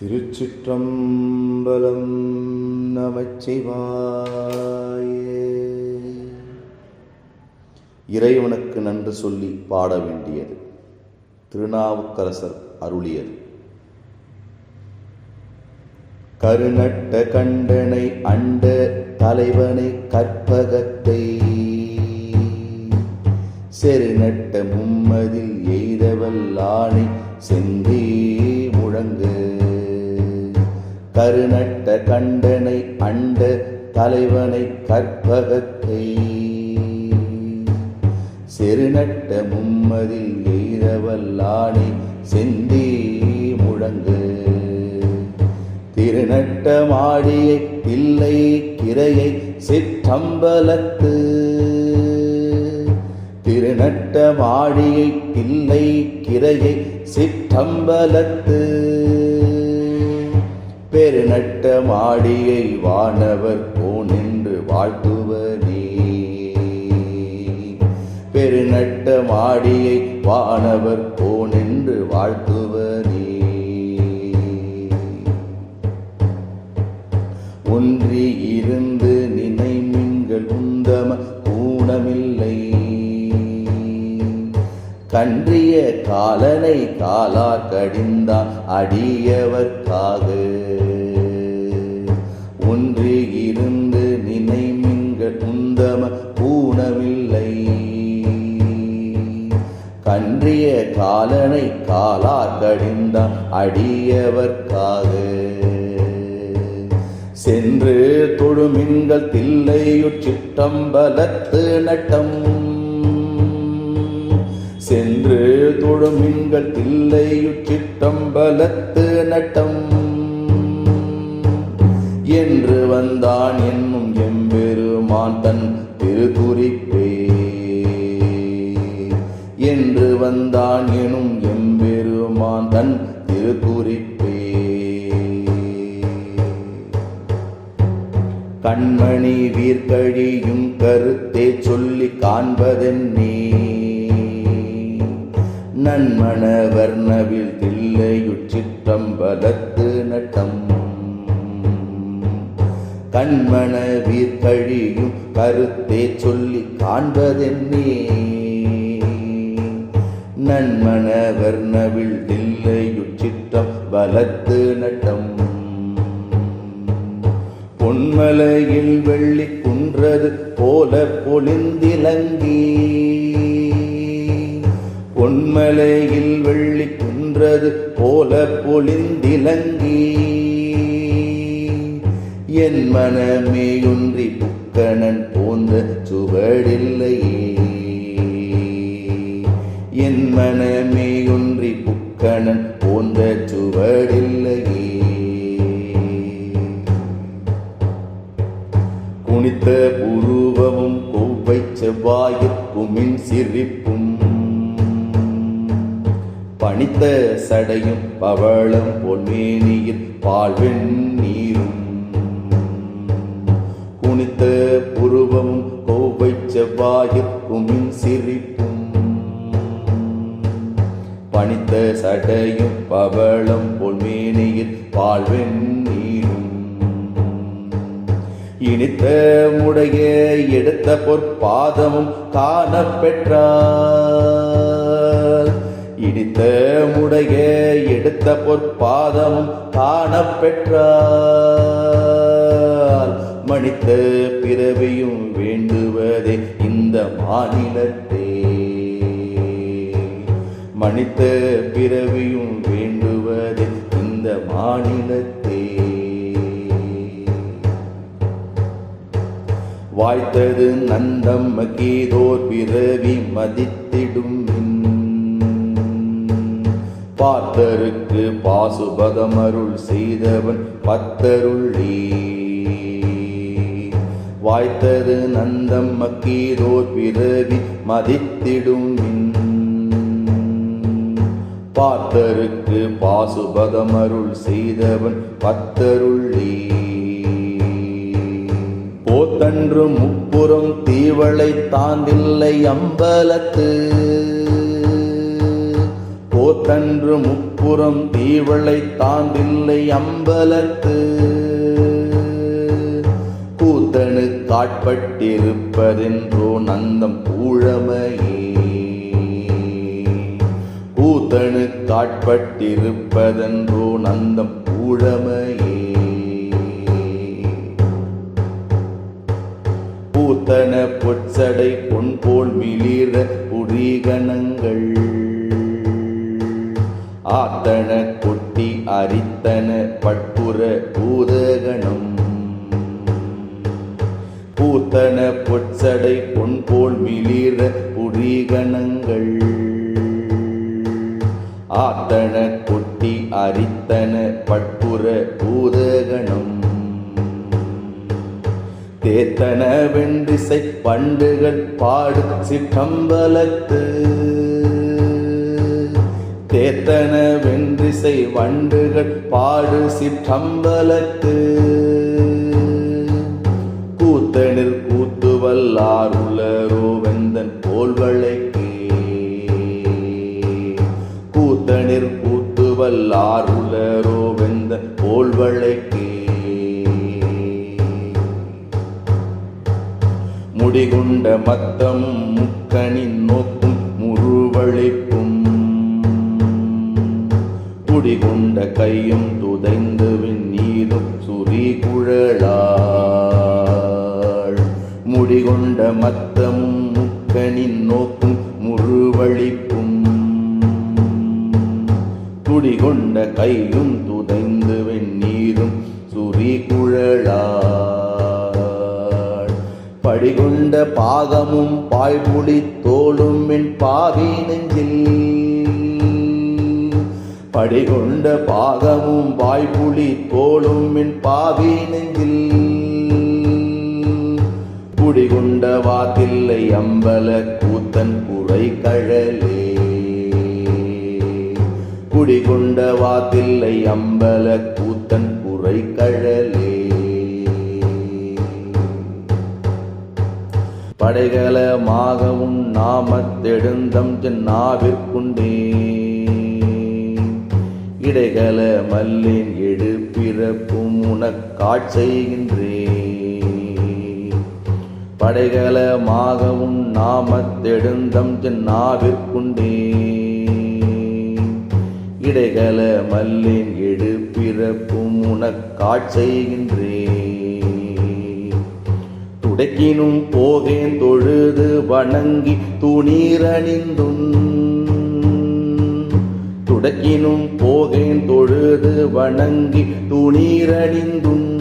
திருச்சிற்றம்பலம் நமச்சிவாயே. இறைவனுக்கு நன்று சொல்லி பாட வேண்டியது திருநாவுக்கரசர் அருளியது. கருநட்ட கண்டனை அண்ட தலைவனை கற்பகத்தை செருநட்ட மும்மதில் எய்தவல்லானை செந்தி முழங்கு கருநட்ட கண்டனை அண்ட தலைவனை கற்பகத்தை. செருநட்ட மும்மதில் எய்தவல்லானை செந்தி முழங்கு. திருநட்ட மாடியை பிள்ளை கிரையை சிற்றம்பலத்து. திருநட்ட மாடியை பிள்ளை கிரையை சிற்றம்பலத்து. நட்ட மாடியை வானவர் போனென்று வாழ்த்துவனே பெருநட்ட மாடியை வானவர் போனென்று வாழ்த்துவனே ஒன்றி இருந்து நினைமின்கள் உந்தம ஊனமில்லை. கன்றிய காலனை காலா கடிந்தான் அடியவர்க்காக. அன்றிய காலனை காலார் கடிந்தான் அடியவர்க்காக சென்று தொழுமின்கள் தில்லையுச்சிட்டம்பலத்து நட்டம். சென்று தொழுமின்கள் தில்லையுச்சிட்டம்பலத்து நட்டம். என்று வந்தான் என்னும் கண்மணி வீர்கழியும் கருத்தே சொல்லி காண்பதென்னே. நன்மண வர்ணவில் தில்லையுற்றிற்றம்பலத்து நட்டம். கண்மண வீர்கழியும் கருத்தே சொல்லி காண்பதென்னே. நன்மண வர்ணவில் தில்லையுற்றிற்றம் பலத்து நட்டம். பொன்மலையில் வெள்ளி குன்றது போல பொழிந்திலங்கி பொன்மலையில் வெள்ளி குன்றது போல பொழிந்திலங்கி என் மனமேயொன்றி புக்கணன் போன்ற சுவடில்லையே. என் மனமேயொன்றி புக்கணன் குனித்த உருவமும் கொவ்வை செவ்வாயிற்குமின் சிரிப்பும். பணித்த சடையும் பவளம் பொன்மேனியில் பால்வெண் நீரும். குனித்த புருவமும் கோவை செவ்வாயிற்குமின் சிரிப்பும். பணித்த சடையும் பவளம் பொன்மேனியில் பால்வெண் நீர் இனித்த முடைய எடுத்த பொற்பாதமும் காணப்பெற்றார் இனித்த முடைய எடுத்த பொற்பாதமும் காணப்பெற்றார் மணித்த பிறவியும் வேண்டுவதே இந்த மாநிலத்தே. மணித்த பிறவியும் வேண்டுவதே இந்த மாநிலத்தே. வாய்த்தது நந்தம் கீதோர் பிறவி மதித்திடும் பார்த்தருக்கு பாசுபதமருள் செய்தவன் பத்தருளே வாய்த்தது நந்தம் கீதோர் பிறவி மதித்திடும் பார்த்தருக்கு பாசுபதமருள் செய்தவன் பத்தருளே போத்தன்று முப்புறம் தீவளை தாந்தில்லை அம்பலத்து. போத்தன்று முப்புறம் தீவளை தாந்தில்லை அம்பலத்து. கூத்தனு காட்பட்டிருப்பதென்றோ நந்தம் பூழமையே. கூத்தனு காட்பட்டிருப்பதென்றோ நந்தம் பூழமை பூத்தன பொற்சடை பொன் போல் மிளிர புரிகணங்கள் ஆத்தன கொட்டி அரித்தன பட்புற பூதகணம். பூத்தன பொற்சடை பொன் போல் மிளிர புரிகணங்கள் ஆத்தன கொட்டி அரித்தன பட்புற பூதகணம். தேத்தன வெண்டிசை பண்டுகள் பாடு சிற்றம்பலத்து. தேத்தன வென்றிசை வண்டுகள் பாடு சிற்றம்பலத்து. முருவழிப்பும் குடிகொண்ட கையும் துதைந்து விண்ணீரும் சுரி குழலாள். முடிகொண்ட மத்தமும் முக்கனின் நோக்கும் முருவழிப்பும் குடிகொண்ட கையும் துதைந்து வெண்ணீரும் சுரி குழலாள். படிகொண்ட பாகமும் பாய்புலி தோளும் என் பாவி நெஞ்சில். படிகொண்ட பாகமும் வாய்ப்புலி தோளும் என் பாவி நெஞ்சில். குடிகொண்ட வாத்தில்லை அம்பல கூத்தன் குறை கழலே. குடிகொண்ட வாத்தில்லை அம்பல கூத்தன் குறை கழலே. அடைகலமாகவும் நாமத்தெடுந்தம் நாவிற்குண்டே இடைகல மல்லின் எடுப்பிறப்பும் உனக்காட் செய்கின்றேன் படைகளமாகவும் நாமத்தெடுந்தம் நாவிற்குண்டே இடைகள மல்லின் எடுப்பிறப்பும் உனக்காட் உடைக்கினும் போகேன் தொழுது வணங்கி துணீரணிந்தும் துடக்கினும் போகேன் தொழுது வணங்கி துணீரணிந்தும்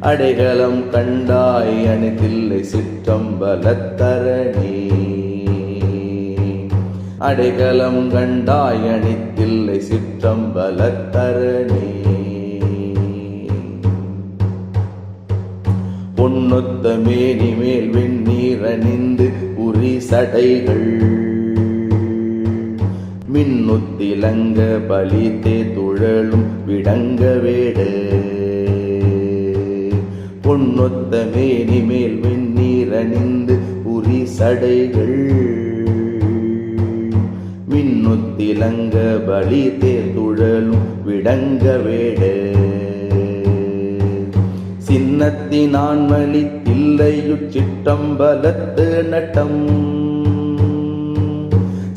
அடைகலம் கண்டாய் அணிதில்லை சிற்றம்பலத்தரணி. அடைகலம் கண்டாய் அணித்தில்லை சிற்றம்பலத்தரணி. பொன்னொத்த மேனி மேல் வெந்நீர் அணிந்து உரி சடைகள். மின்னுத்திலங்க பலித்தே துழலும் விடங்க வேடு. பொன்னொத்த மேனி மேல் வெந்நீர் அணிந்து உரி சடைகள். மின்னுத்திலங்க பலித்தே துழலும் விடங்க வேடு. சின்னத்தினான் மலித்தில்லையுச்சிட்டம்பலத்து நட்டம்.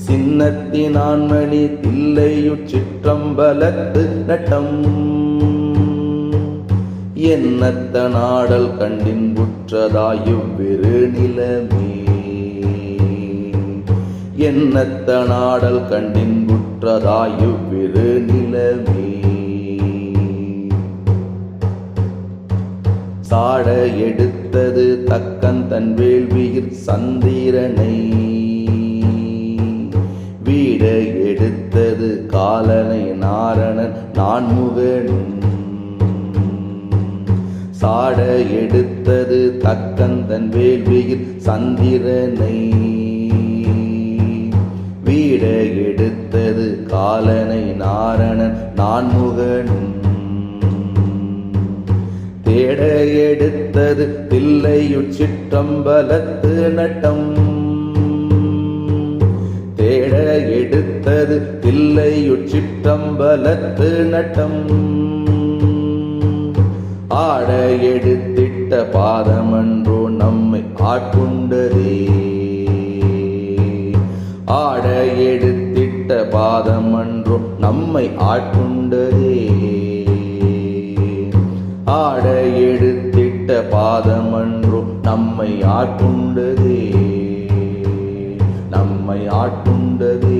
சின்னத்தினான் மணி தில்லையுச்சிற்றம்பலத்து நட்டம். என்னத்த நாடல் கண்டின் புற்றதாயுவ்விரு நிலமே. என்னத்த நாடல் கண்டின் புற்றதாயுவ்விரு நிலமே. சாட எடுத்தது தக்கன் தன் வேள்வியிற் சந்திரனை. வீட எடுத்தது காலனை நாரணன் நான்முகனும் சாட எடுத்தது தக்கன் தன் வேள்வியிற் சந்திரனை. வீட எடுத்தது காலனை நாரணன் நான்முகனும் தேட எடுத்தது தில்லையுச்சிற்றம்பலத்து நட்டம். தேட எடுத்தது தில்லையுச்சிற்றம்பலத்து நட்டம். ஆட எடுத்திட்ட பாதமன்றோ நம்மை ஆட்கொண்டதே. ஆட எடுத்திட்ட பாதமன்றோ நம்மை ஆட்கொண்டதே. ஆட எடுத்திட்ட பாதமன்றும் நம்மை ஆட்டுண்டதே. நம்மை ஆட்டுண்டதே.